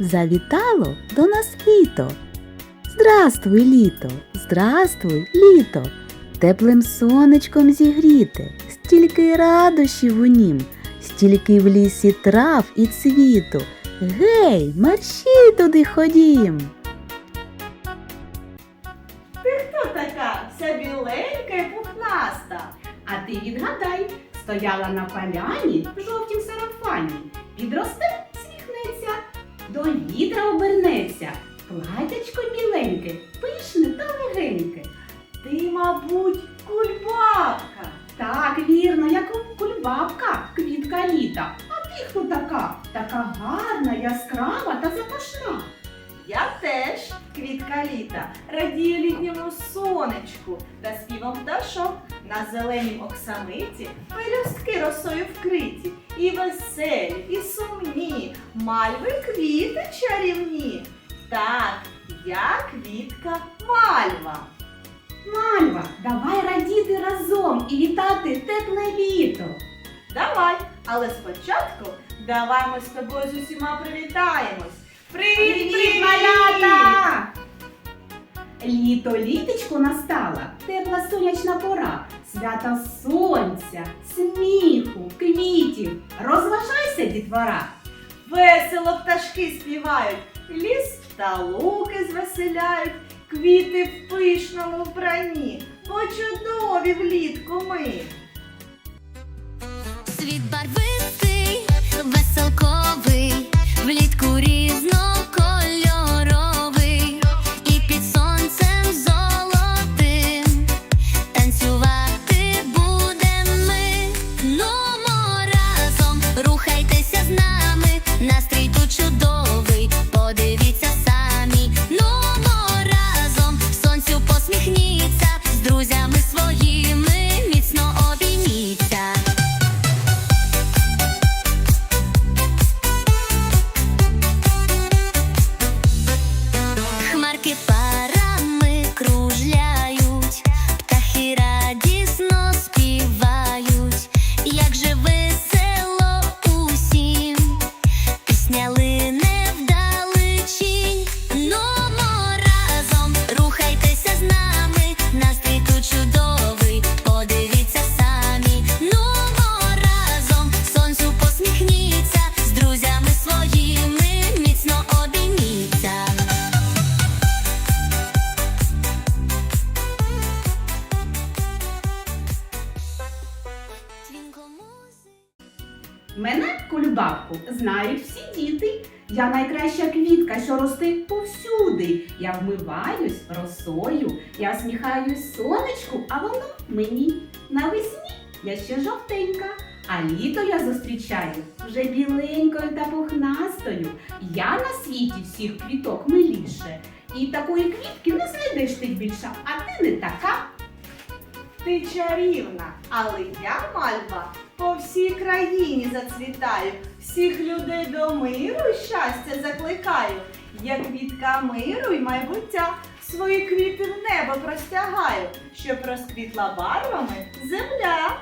завітало до нас літо. Здрастуй, літо, здрастуй, літо, теплим сонечком зігріте, стільки радощів у нім, стільки в лісі трав і цвіту. Гей, мерщій туди ходім. Ти Хто така? Вся біленька і пухнаста. А ти відгадай, стояла на поляні в жовтім сарафані. Підросте, до вітра обернеться. Платячко біленьке, пишне та легеньке. Ти, мабуть, кульбабка. Так, вірно, як кульбабка, квітка літа. А ти хто така? Така гарна, яскрава та запашна. Я теж квітка літа, радію літньому сонечку та співом пташок на зеленім оксамиті пелюстки росою вкриті, і веселі, і сумні, мальви квіти чарівні. Так, я квітка мальва. Мальва, давай радіти разом і вітати тепле літо. Давай, але спочатку давай ми з тобою з усіма привітаємось. Привіт, привіт, малята! Літо літочко настала, тепла сонячна пора, свята сонця, сміху, квітів. Розважайся, дітвора. Весело пташки співають, ліс та луки звеселяють, квіти в пишному вбранні, бо чудові влітку ми. Світ барвистий, веселковий, влітку різнокольоровий, Мене, кульбабку, знають всі діти. Я найкраща квітка, що росте повсюди. Я вмиваюсь росою, я всміхаюсь сонечку, а воно мені. Навесні я ще жовтенька, а літо я зустрічаю вже біленькою та пухнастою. Я на світі всіх квіток миліше. І такої квітки не знайдеш ти більше, а ти не така. Ти чарівна, але я, мальва, по всій країні зацвітаю, всіх людей до миру і щастя закликаю. Я квітка миру й майбуття, свої квіти в небо простягаю, щоб розквітла барвами земля.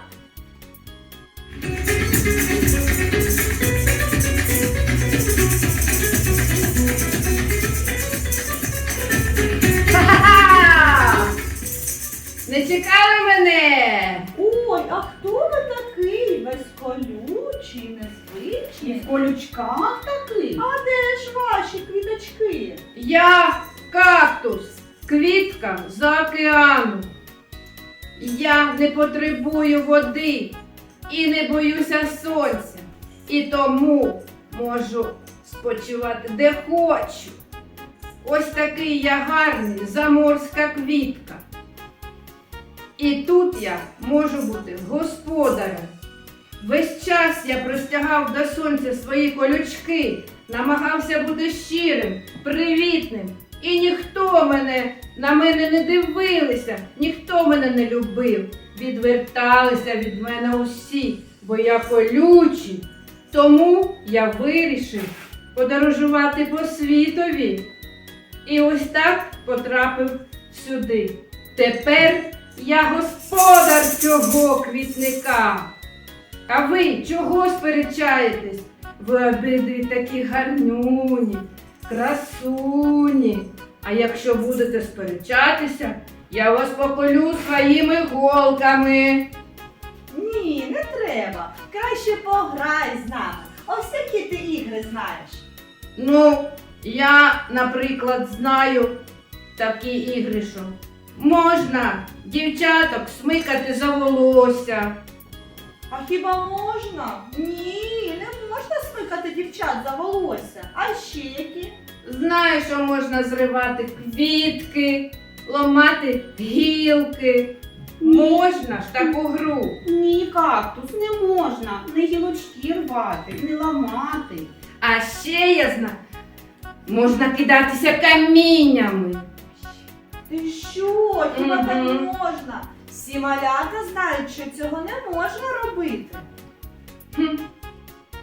Колючках такий. А де ж ваші квіточки? Я кактус, квітка з океану. Я не потребую води і не боюся сонця. І тому можу спочивати де хочу. Ось такий я гарний заморська квітка. І тут я можу бути господарем. Весь час я простягав до сонця свої колючки, намагався бути щирим, привітним. І ніхто мене на мене не дивилися, ніхто мене не любив. Відверталися від мене усі, бо я колючий. Тому я вирішив подорожувати по світові. І ось так потрапив сюди. Тепер я господар цього квітника. А ви чого сперечаєтесь? Ви обидві такі гарнюні, Красуні. А якщо будете сперечатися, я вас поколю своїми голками. Ні, не треба. Краще пограй з нами. Ось які ти ігри знаєш. Ну, я, наприклад, знаю такі ігри, що можна дівчаток смикати за волосся. А хіба можна? Ні, не можна смикати дівчат за волосся. А ще які? Знаю, що можна зривати квітки, ламати гілки. Можна ж таку гру. Ні, кактус, не можна. Не гілочки рвати, не ламати. А ще я знаю, можна кидатися каміннями. Ти що? Хіба так Мгм. можна? Всі малята знають, що цього не можна робити. Хм.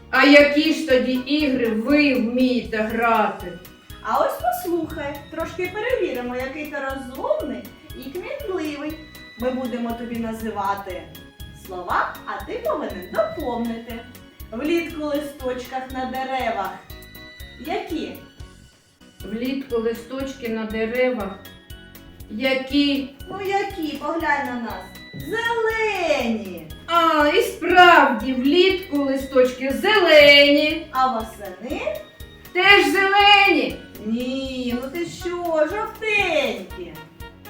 А які ж тоді ігри ви вмієте грати? А ось послухай, трошки перевіримо, який ти розумний і кмітливий. Ми будемо тобі називати слова, а ти повинен доповнити. Влітку листочках на деревах. Які? Влітку листочки на деревах. Які? Ну які? Поглянь на нас. Зелені. А, і справді, влітку листочки зелені, А восени? теж зелені. Ні, ну ти що, жовтенькі.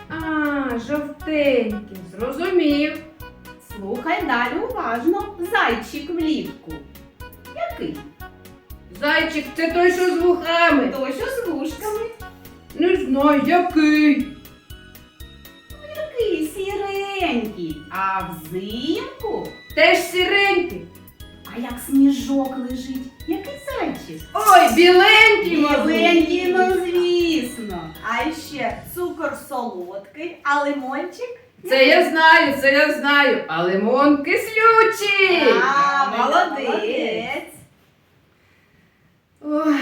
А, жовтенькі, зрозумів. Слухай далі уважно. Зайчик влітку. Який? Зайчик це той, що з вухами. Той, що з вушками. Не знаю, який. Такий сіренький. А взимку? Теж сіренький. А як сніжок лежить? Який зайчик? Ой, біленький. Біленький, ну звісно. А ще цукор солодкий, а лимончик? Це я знаю, це я знаю. А лимон кислючий. А, молодець. Ой,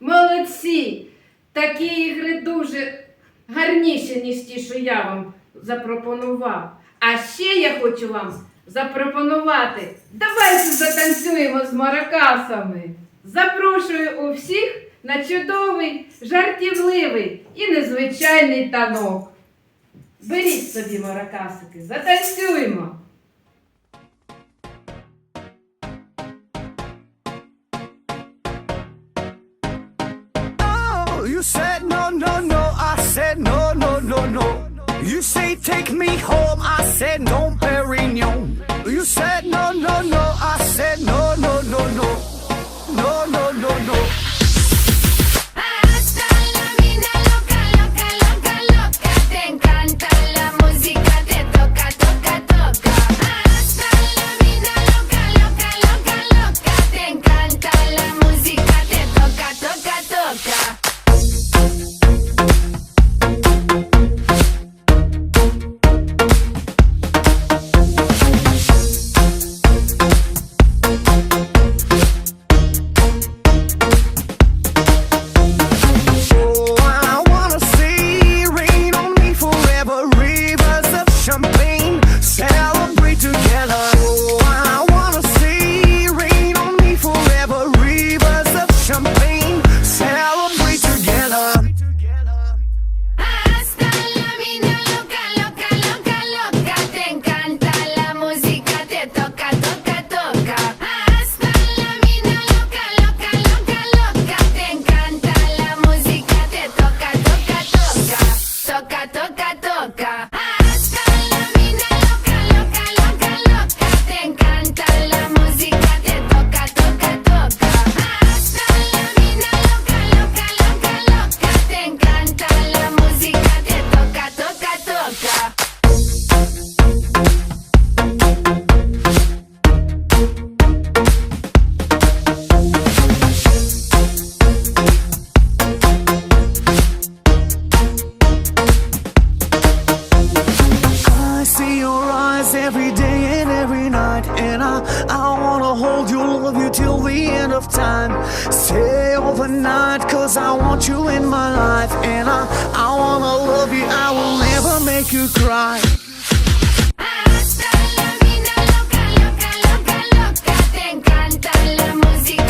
молодці! Такі ігри дуже гарніші, ніж ті, що я вам запропонував. А ще я хочу вам запропонувати. Давайте затанцюємо з маракасами. Запрошую усіх на чудовий, жартівливий і незвичайний танок. Беріть собі маракасики, затанцюємо. You say take me home. Of time. Stay overnight, cause I want you in my life, and I, I wanna love you, I will never make you cry. Hasta la vida loca, loca, loca, loca. Te encanta la música,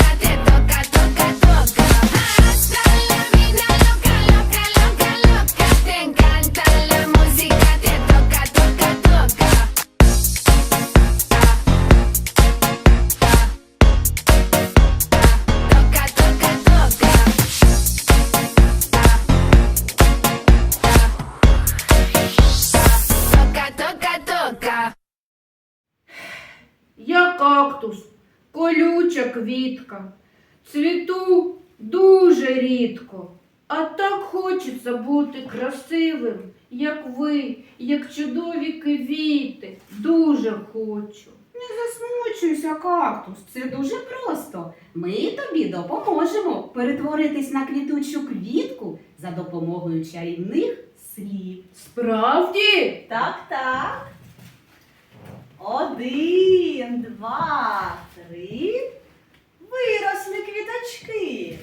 кактус, колюча квітка. Цвіту дуже рідко. А так хочеться бути красивим, як ви, як чудові квіти. Дуже хочу. Не засмучуйся, кактус. Це дуже просто. Ми тобі допоможемо перетворитись на квітучу квітку за допомогою чарівних слів. Справді? Так, так. Один, два, три. Виросли квіточки.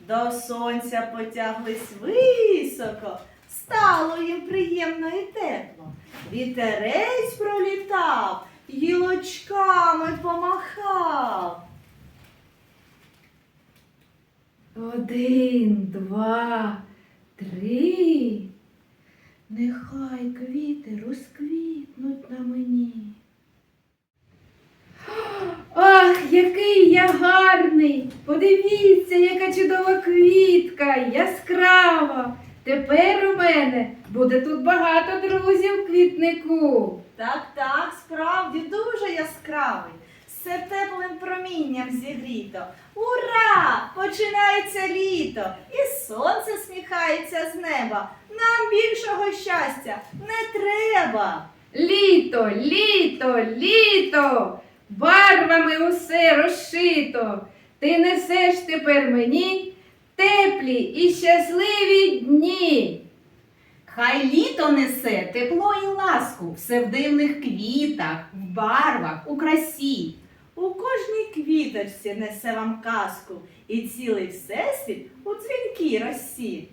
До сонця потяглись високо, стало їм приємно і тепло. Вітерець пролітав, гілочками помахав. Один, два, три. Нехай квіти розквітнуть на мені. Ах, який я гарний! Подивіться, яка чудова квітка, яскрава. Тепер у мене буде тут багато друзів в квітнику. Так, так, справді дуже яскравий. Все промінням зігріто. Ура! Починається літо, і сонце сміхається з неба. Нам більшого щастя не треба. Літо, літо, літо, барвами усе розшито. Ти несеш тепер мені теплі і щасливі дні. Хай літо несе тепло і ласку, все в дивних квітах, в барвах, у красі. У кожній квіточці несе вам казку і цілий всесвіт у дзвінкій росі.